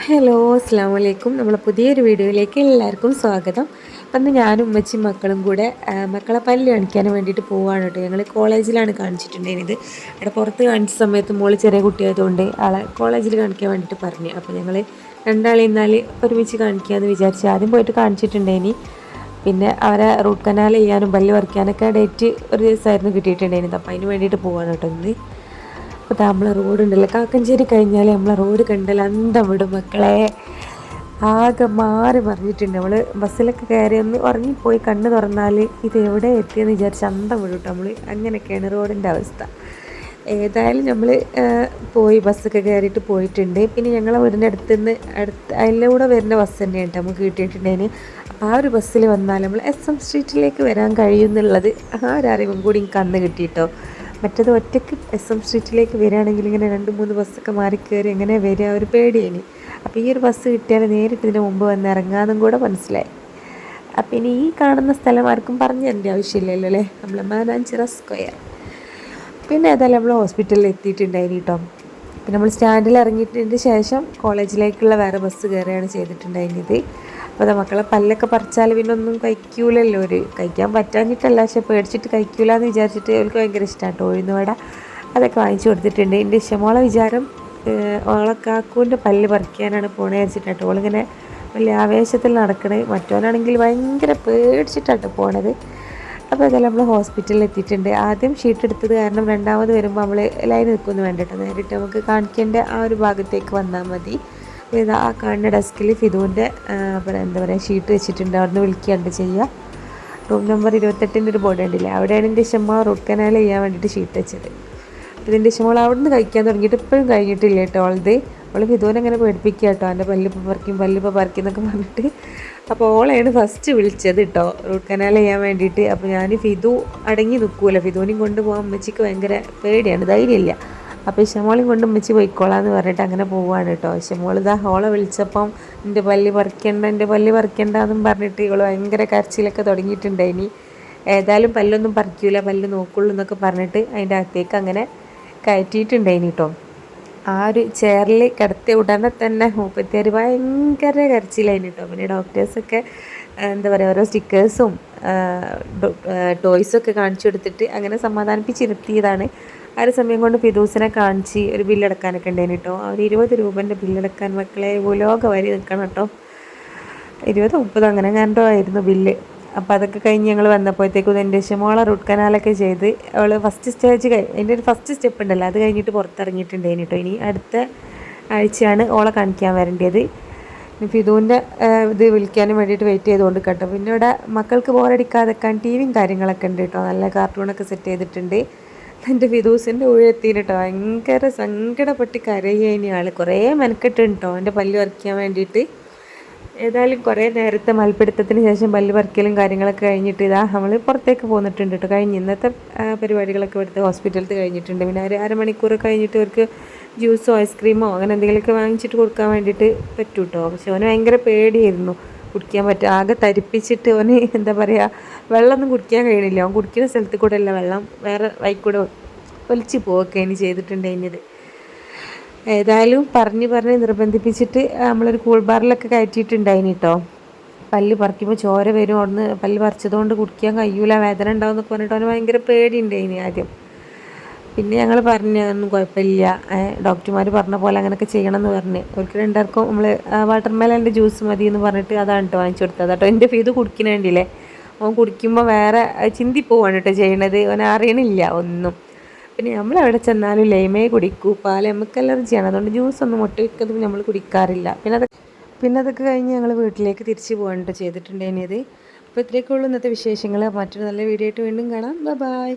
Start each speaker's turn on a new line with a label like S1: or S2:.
S1: Hello അസ്സാം വലൈക്കും നമ്മളെ പുതിയൊരു വീഡിയോയിലേക്ക് എല്ലാവർക്കും സ്വാഗതം. അപ്പം ഞാനും ഉമ്മച്ചി മക്കളും കൂടെ മക്കളെ പല്ല് കാണിക്കാൻ വേണ്ടിയിട്ട് പോവുകയാണ് കേട്ടോ. ഞങ്ങൾ കോളേജിലാണ് കാണിച്ചിട്ടുണ്ടായിരുന്നത്. അവിടെ പുറത്ത് കാണിച്ച സമയത്ത് മോൾ ചെറിയ കുട്ടിയായതുകൊണ്ട് ആളെ കോളേജിൽ കാണിക്കാൻ വേണ്ടിയിട്ട് പറഞ്ഞു. അപ്പോൾ ഞങ്ങൾ രണ്ടാളെ എന്നാൽ ഒരുമിച്ച് കാണിക്കാമെന്ന് വിചാരിച്ചു ആദ്യം പോയിട്ട് കാണിച്ചിട്ടുണ്ടായിനി. പിന്നെ അവരെ റൂട്ട് കനാൽ ചെയ്യാനും പല്ല് പറിക്കാനൊക്കെ ഡേറ്റ് ഒരു ദിവസമായിരുന്നു കിട്ടിയിട്ടുണ്ടായിരുന്നത്. അപ്പോൾ അതിന് വേണ്ടിയിട്ട് പോവാണ് കേട്ടോ ഇന്ന്. അപ്പോൾ നമ്മളെ റോഡ് ഉണ്ടല്ലോ കാക്കഞ്ചേരി കഴിഞ്ഞാൽ നമ്മളെ റോഡ് കണ്ടല്ലോ അന്തം വിടും മക്കളെ. ആകെ മാറി മറിഞ്ഞിട്ടുണ്ട് നമ്മൾ ബസ്സിലൊക്കെ കയറി ഒന്ന് ഉറങ്ങിപ്പോയി കണ്ണ് തുറന്നാൽ ഇത് എവിടെ എത്തിയെന്ന് വിചാരിച്ച് അന്തം വിടും നമ്മൾ അങ്ങനെയൊക്കെയാണ് റോഡിന്റെ അവസ്ഥ. ഏതായാലും നമ്മൾ പോയി ബസ്സൊക്കെ കയറിയിട്ട് പോയിട്ടുണ്ട്. പിന്നെ ഞങ്ങളെ വീടിന്റെ അടുത്ത് നിന്ന് അടുത്ത് അതിലൂടെ വരുന്ന ബസ് തന്നെയാണ് നമുക്ക് കിട്ടിയിട്ടുണ്ടതിന് അപ്പോൾ ആ ഒരു ബസ്സിൽ വന്നാൽ നമ്മൾ എസ് എം സ്ട്രീറ്റിലേക്ക് വരാൻ കഴിയുമെന്നുള്ളത് ആ ഒരു അറിവും കൂടി എനിക്ക് അന്ന് കിട്ടിയിട്ടോ. മറ്റത് ഒറ്റയ്ക്ക് എസ് എം സ്ട്രീറ്റിലേക്ക് വരികയാണെങ്കിൽ ഇങ്ങനെ രണ്ട് മൂന്ന് ബസ്സൊക്കെ മാറി കയറി എങ്ങനെ വരിക? ഒരു പേടിയേനി അപ്പോൾ ഈ ഒരു ബസ് കിട്ടിയാൽ നേരിട്ട് ഇതിന് മുമ്പ് വന്ന് ഇറങ്ങാമെന്നും കൂടെ മനസ്സിലായി. അപ്പം ഇനി ഈ കാണുന്ന സ്ഥലം ആർക്കും പറഞ്ഞു തരേണ്ട ആവശ്യമില്ലല്ലോ അല്ലേ? നമ്മളെ മാനാഞ്ചിറ സ്ക്വയർ പിന്നെ ഏതായാലും നമ്മൾ ഹോസ്പിറ്റലിൽ എത്തിയിട്ടുണ്ടായിരുന്നു കേട്ടോ പിന്നെ നമ്മൾ സ്റ്റാൻഡിൽ ഇറങ്ങിയിട്ടതിന് ശേഷം കോളേജിലേക്കുള്ള വേറെ ബസ് കയറുകയാണ് ചെയ്തിട്ടുണ്ടായിരുന്നത്. അപ്പോൾ മക്കളെ പല്ലൊക്കെ പറിച്ചാൽ പിന്നെ ഒന്നും കഴിക്കൂലല്ലോ. ഒരു കഴിക്കാൻ പറ്റാഞ്ഞിട്ടല്ല പക്ഷെ പേടിച്ചിട്ട് കഴിക്കൂല എന്ന് വിചാരിച്ചിട്ട് അവർക്ക് ഭയങ്കര ഇഷ്ടമാണ് ഉഴുന്നുവട അതൊക്കെ വാങ്ങിച്ചു കൊടുത്തിട്ടുണ്ട്. എന്റെ ഇഷ്ടമോളെ വിചാരം ഓളെ കാക്കൂന്റെ പല്ല് പറിക്കാനാണ് പോണേ വെച്ചിട്ടാട്ടോ ഓളിങ്ങനെ വലിയ ആവേശത്തിൽ നടക്കണേ. മറ്റോനാണെങ്കിൽ ഭയങ്കര പേടിച്ചിട്ടാട്ടോ പോണത്. അപ്പോൾ അതെല്ലാം നമ്മൾ ഹോസ്പിറ്റലിൽ എത്തിയിട്ടുണ്ട്. ആദ്യം ഷീറ്റ് എടുത്തത് കാരണം രണ്ടാമത് വരുമ്പോൾ നമ്മൾ ലൈൻ നിൽക്കുമെന്ന് വേണ്ടിയിട്ട് നേരിട്ട് നമുക്ക് കാണിക്കേണ്ട ആ ഒരു ഭാഗത്തേക്ക് വന്നാൽ മതി. ഇത് ആ കാണുന്ന ഡെസ്കിൽ ഫിദുവിന്റെ എന്താ പറയുക ഷീറ്റ് വെച്ചിട്ടുണ്ട്. അവിടെ നിന്ന് വിളിക്കുകയാണ് ചെയ്യുക. റൂം നമ്പർ ഇരുപത്തെട്ടിന്റെ ഒരു ബോർഡ് ഉണ്ടല്ലേ അവിടെയാണ് എന്റെ ഇഷമ്മ റൂട്ട് കനാൽ ചെയ്യാൻ വേണ്ടിയിട്ട് ഷീറ്റ് വെച്ചത്. അപ്പോൾ ഇതിന്റെ അവിടെ നിന്ന് കഴിക്കാൻ തുടങ്ങിയിട്ട് ഇപ്പോഴും കഴിഞ്ഞിട്ടില്ല കേട്ടോ ദേ അവൾ ഫിദുവിനെ അങ്ങനെ പേടിപ്പിക്കുക കേട്ടോ. എന്റെ പല്ലിപ്പോൾ പറിക്കും പല്ലിപ്പോൾ പറിക്കും എന്നൊക്കെ പറഞ്ഞിട്ട്. അപ്പോൾ ഓളെയാണ് ഫസ്റ്റ് വിളിച്ചത് കേട്ടോ റൂട്ട് കനാൽ ചെയ്യാൻ വേണ്ടിയിട്ട്. അപ്പോൾ ഞാൻ ഫിദു അടങ്ങി നിൽക്കൂല ഫിദുവിനെയും കൊണ്ടുപോകാൻ അമ്മച്ചിക്ക് ഭയങ്കര പേടിയാണ്. ധൈര്യമില്ല. അപ്പോൾ ഷമോളി കൊണ്ട് ഉമ്മച്ചി പോയിക്കോളാന്ന് പറഞ്ഞിട്ട് അങ്ങനെ പോവുകയാണ് കേട്ടോ. ഷമോൾ ഇതാ ഹോളെ വിളിച്ചപ്പം എന്റെ പല്ലി പറിക്കണ്ട എന്റെ പല്ലി പറിക്കണ്ട എന്നും പറഞ്ഞിട്ട് ഇവൾ ഭയങ്കര കരച്ചിലൊക്കെ തുടങ്ങിയിട്ടുണ്ടായിനി ഏതായാലും പല്ലൊന്നും പറിക്കൂല പല്ല് നോക്കുള്ളൂ എന്നൊക്കെ പറഞ്ഞിട്ട് അതിന്റെ അകത്തേക്ക് അങ്ങനെ കയറ്റിയിട്ടുണ്ടായിനി കേട്ടോ. ആ ഒരു ചെയറിൽ കിടത്തിയ ഉടനെ തന്നെ മൂപ്പത്തിയാർ ഭയങ്കര കരച്ചിലായിന് കേട്ടോ. പിന്നെ ഡോക്ടേഴ്സൊക്കെ എന്താ പറയുക ഓരോ സ്റ്റിക്കേഴ്സും ടോയ്സൊക്കെ കാണിച്ചു കൊടുത്തിട്ട് അങ്ങനെ സമാധാനിപ്പിച്ചിരുത്തിയതാണ് ആ ഒരു സമയം കൊണ്ട് ഫിദൂസിനെ കാണിച്ച് ഒരു ബില്ലടക്കാനൊക്കെ ഉണ്ടായിന് കേട്ടോ. അവർ ഇരുപത് രൂപന്റെ ബില്ലടക്കാൻ മക്കളെ ഉലോക വരി നിൽക്കണം കേട്ടോ. ഇരുപത് മുപ്പത് അങ്ങനെ കണ്ടോ ആയിരുന്നു ബില്ല് അപ്പോൾ അതൊക്കെ കഴിഞ്ഞ് ഞങ്ങൾ വന്നപ്പോഴത്തേക്കും എന്റെ മോളെ റൂട്ട് കനാലൊക്കെ ചെയ്ത് അവൾ ഫസ്റ്റ് സ്റ്റേജ് എന്റെ ഒരു ഫസ്റ്റ് സ്റ്റെപ്പ് ഉണ്ടല്ലോ അത് കഴിഞ്ഞിട്ട് പുറത്തിറങ്ങിയിട്ടുണ്ടായിന് കേട്ടോ. ഇനി അടുത്ത ആഴ്ചയാണ് ഓളെ കാണിക്കാൻ വരേണ്ടത്. ഫിദുവിന്റെ ഇത് വിളിക്കാനും വേണ്ടിയിട്ട് വെയിറ്റ് ചെയ്തുകൊണ്ട് കേട്ടോ. പിന്നെ ഇവിടെ മക്കൾക്ക് ബോറടിക്കാതെക്കാൻ ടി വിയും കാര്യങ്ങളൊക്കെ ഉണ്ട് കേട്ടോ. നല്ല കാർട്ടൂണൊക്കെ സെറ്റ് ചെയ്തിട്ടുണ്ട്. എന്റെ ഫിദൂസിന്റെ ഉഴത്തിന് കേട്ടോ. ഭയങ്കര സങ്കടപ്പെട്ട് കരയേനി ആൾ കുറേ മെനക്കെട്ടുണ്ട് കേട്ടോ. എന്റെ പല്ല് പറിക്കാൻ വേണ്ടിയിട്ട്. ഏതായാലും കുറേ നേരത്തെ മൽപ്പിടുത്തത്തിന് ശേഷം പല്ല് പറിക്കലും കാര്യങ്ങളൊക്കെ കഴിഞ്ഞിട്ട് ഇതാ നമ്മൾ പുറത്തേക്ക് പോന്നിട്ടുണ്ട് കേട്ടോ. കഴിഞ്ഞ് ഇന്നത്തെ പരിപാടികളൊക്കെ ഇവിടുത്തെ ഹോസ്പിറ്റലിൽ കഴിഞ്ഞിട്ടുണ്ട്. പിന്നെ ഒരു അരമണിക്കൂർ കഴിഞ്ഞിട്ട് അവർക്ക് ജ്യൂസോ ഐസ്ക്രീമോ അങ്ങനെ എന്തെങ്കിലുമൊക്കെ വാങ്ങിച്ചിട്ട് കൊടുക്കാൻ വേണ്ടിയിട്ട് പറ്റൂ കേട്ടോ പക്ഷെ അവന് ഭയങ്കര പേടിയായിരുന്നു. കുടിക്കാൻ പറ്റും ആകെ തരിപ്പിച്ചിട്ട് അവന് എന്താ പറയുക വെള്ളമൊന്നും കുടിക്കാൻ കഴിയണില്ല. അവൻ കുടിക്കുന്ന സ്ഥലത്ത് കൂടെ അല്ല വെള്ളം വേറെ വൈക്കൂടെ ഒലിച്ച് പോവുകയൊക്കെ ഇനി ചെയ്തിട്ടുണ്ട് കഴിഞ്ഞത് ഏതായാലും പറഞ്ഞ് പറഞ്ഞ് നിർബന്ധിപ്പിച്ചിട്ട് നമ്മളൊരു കൂൾ ബാറിലൊക്കെ കയറ്റിയിട്ടുണ്ടായിന് കേട്ടോ പല്ല് പറിക്കുമ്പോൾ ചോര വരും അവിടുന്ന് പല്ല് പറിച്ചതുകൊണ്ട് കുടിക്കാൻ കഴിയൂല വേദന ഉണ്ടാവും എന്നൊക്കെ പറഞ്ഞിട്ട് അവന് ഭയങ്കര പേടിയുണ്ടായിന് ആദ്യം. പിന്നെ ഞങ്ങൾ പറഞ്ഞു ഒന്നും കുഴപ്പമില്ല. ഡോക്ടർമാർ പറഞ്ഞ പോലെ അങ്ങനെയൊക്കെ ചെയ്യണം എന്ന് പറഞ്ഞ്. ഒരിക്കലും രണ്ടാർക്കും നമ്മൾ വാട്ടർ മെലന്റെ ജ്യൂസ് മതി എന്ന് പറഞ്ഞിട്ട് അതാണ് കേട്ടോ വാങ്ങിച്ചു കൊടുത്തത്. കേട്ടോ എന്റെ ഫീത് കുടിക്കുന്ന വേണ്ടിയില്ലേ. അവൻ കുടിക്കുമ്പോൾ വേറെ ചിന്തി പോവാണ് കേട്ടോ ചെയ്യണത്. അവൻ അറിയണില്ല ഒന്നും. പിന്നെ നമ്മൾ എവിടെ ചെന്നാലും ലൈമേ കുടിക്കൂ. പാൽ നമുക്ക് അലർജിയാണ്. അതുകൊണ്ട് ജ്യൂസ് ഒന്നും മുട്ട വയ്ക്കുന്നത് നമ്മൾ കുടിക്കാറില്ല. പിന്നെ അത് പിന്നെ അതൊക്കെ കഴിഞ്ഞ് ഞങ്ങൾ വീട്ടിലേക്ക് തിരിച്ചു പോകാനിട്ട് ചെയ്തിട്ടുണ്ടേനിയത് അപ്പോൾ ഇത്രയൊക്കെ ഉള്ളൂ ഇന്നത്തെ വിശേഷങ്ങൾ മറ്റൊരു നല്ല വീഡിയോ ആയിട്ട് വീണ്ടും കാണാം. ബൈ.